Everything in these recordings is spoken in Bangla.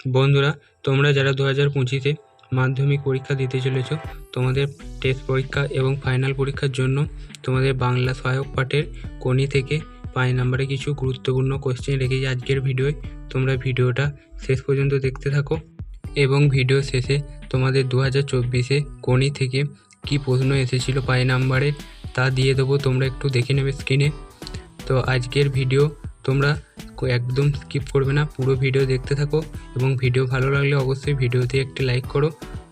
বন্ধুরা, তোমরা যারা দু হাজার পঁচিশে মাধ্যমিক পরীক্ষা দিতে চলেছ, তোমাদের টেস্ট পরীক্ষা এবং ফাইনাল পরীক্ষার জন্য তোমাদের বাংলা সহায়ক পাঠের কোনি থেকে পাঁচ নম্বরে কিছু গুরুত্বপূর্ণ কোশ্চেন রেখেছি আজকের ভিডিওয়। তোমরা ভিডিওটা শেষ পর্যন্ত দেখতে থাকো এবং ভিডিও শেষে তোমাদের দু হাজার চব্বিশে কোনি থেকে কী প্রশ্ন এসেছিল পাঁচ নাম্বারে তা দিয়ে দেবো, তোমরা একটু দেখে নেবে স্ক্রিনে তো আজকের ভিডিও তোমরা একদম স্কিপ করবে না, পুরো ভিডিও দেখতে থাকো এবং ভিডিও ভালো লাগলে অবশ্যই ভিডিওতে একটি লাইক করো।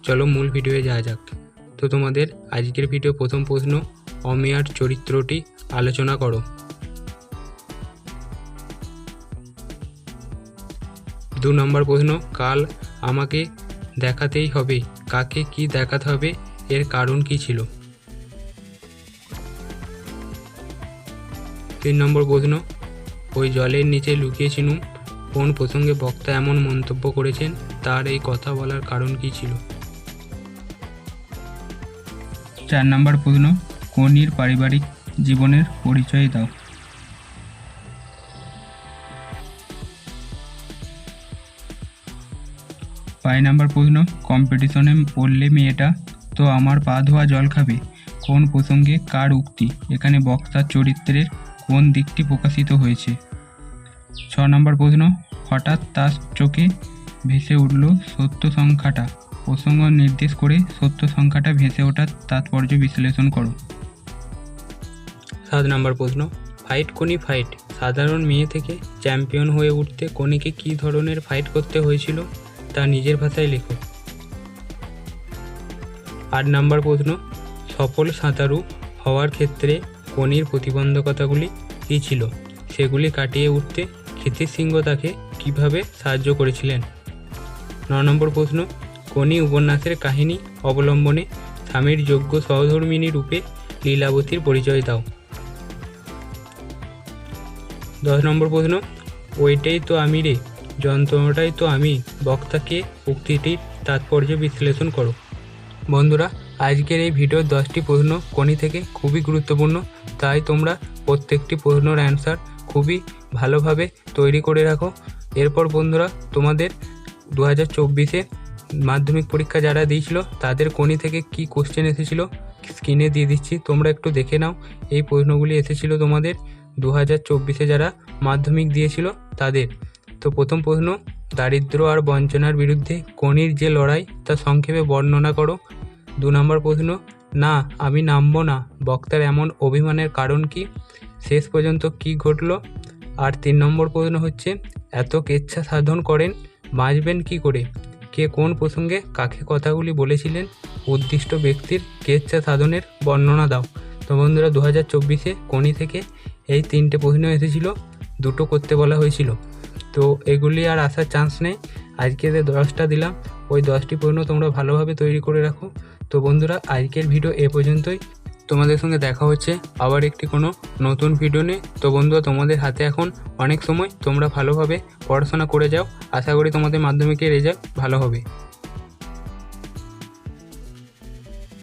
চলো মূল ভিডিওয়ে যাওয়া যাক। তো তোমাদের আজকের ভিডিও প্রথম প্রশ্ন, অমিয়ার চরিত্রটি আলোচনা করো। দু নম্বর প্রশ্ন, কাল আমাকে দেখাতেই হবে, কাকে কি দেখাতে হবে, এর কারণ কি ছিল? তিন নম্বর প্রশ্ন ওই জলের নিচে লুকিয়েছিলুম কোন প্রসঙ্গে বক্তা এমন মন্তব্য করেছেন, তার এই কথা বলার কারণ কি ছিল? চার নম্বর প্রশ্ন, কনির পারিবারিক জীবনের পরিচয় দাও। পাঁচ নম্বর প্রশ্ন কম্পিটিশনে পড়লে মেয়েটা তো আমার পা ধোয়া জল খাবে। কোন প্রসঙ্গে কার উক্তি? এখানে বক্তার চরিত্রের কোন দিকটি প্রকাশিত হয়েছে? ছ নম্বর প্রশ্ন, হঠাৎ তার চোখে ভেসে উঠল সত্য সংখ্যাটা। প্রসঙ্গ নির্দেশ করে সত্য সংখ্যাটা ভেসে ওঠার তাৎপর্য বিশ্লেষণ করো। সাত নম্বর প্রশ্ন ফাইট কোনি ফাইট সাধারণ মেয়ে থেকে চ্যাম্পিয়ন হয়ে উঠতে কোনিকে কী ধরনের ফাইট করতে হয়েছিল তা নিজের ভাষায় লেখো। আট নম্বর প্রশ্ন, সফল সাঁতারু হওয়ার ক্ষেত্রে কোনির প্রতিবন্ধকতাগুলি কী ছিল? সেগুলি কাটিয়ে উঠতে ক্ষিতিশ সিংহ তাকে কীভাবে সাহায্য করেছিলেন? ন নম্বর প্রশ্ন কোনি উপন্যাসের কাহিনী অবলম্বনে স্বামীর যোগ্য সহধর্মিনী রূপে লীলাবতীর পরিচয় দাও। দশ নম্বর প্রশ্ন, ওইটাই তো আমি রে, যন্ত্রণাটাই তো আমি, বক্তাকে উক্তিটির তাৎপর্য বিশ্লেষণ করো। বন্ধুরা আজকের এই ভিডিওর দশটি প্রশ্ন কোনি থেকে খুবই গুরুত্বপূর্ণ, তাই তোমরা প্রত্যেকটি প্রশ্নের অ্যান্সার খুবই ভালোভাবে তৈরি করে রাখো। এরপর বন্ধুরা, তোমাদের দু হাজার চব্বিশে মাধ্যমিক পরীক্ষা যারা দিয়েছিল, তাদের কোনি থেকে কি কোশ্চেন এসেছিল স্ক্রিনে দিয়ে দিচ্ছি। তোমরা একটু দেখে নাও, এই প্রশ্নগুলি এসেছিল তোমাদের দু হাজার চব্বিশে যারা মাধ্যমিক দিয়েছিল তাদের। তো প্রথম প্রশ্ন, দারিদ্র আর বঞ্চনার বিরুদ্ধে কোনির যে লড়াই, তা সংক্ষেপে বর্ণনা করো। দু নম্বর প্রশ্ন, না, আমি নামবো না। বক্তার এমন অভিমানের কারণ কি? শেষ পর্যন্ত কি ঘটলো? আর তিন নম্বর প্রশ্ন হচ্ছে, এত কেচ্ছা সাধন করেন, বাঁচবেন কি করে? কে কোন প্রসঙ্গে কাকে কথাগুলি বলেছিলেন? উদ্দিষ্ট ব্যক্তির কেচ্ছা সাধনের বর্ণনা দাও। তো বন্ধুরা দু হাজার চব্বিশে কোনি থেকে এই তিনটে প্রশ্ন এসেছিল, দুটো করতে বলা হয়েছিল। তো এগুলি আর আসার চান্স নেই। আজকে যে দশটা দিলাম, ওই দশটি প্রশ্ন তোমরা ভালোভাবে তৈরি করে রাখো। তো বন্ধুরা, আজকের ভিডিও এ পর্যন্তই। তোমাদের সঙ্গে দেখা হচ্ছে আবার একটি কোনো নতুন ভিডিও নিয়ে। তো বন্ধুরা, তোমাদের হাতে এখন অনেক সময় তোমরা ভালোভাবে পড়াশোনা করে যাও। আশা করি তোমাদের মাধ্যমিকের রেজাল্ট ভালো হবে।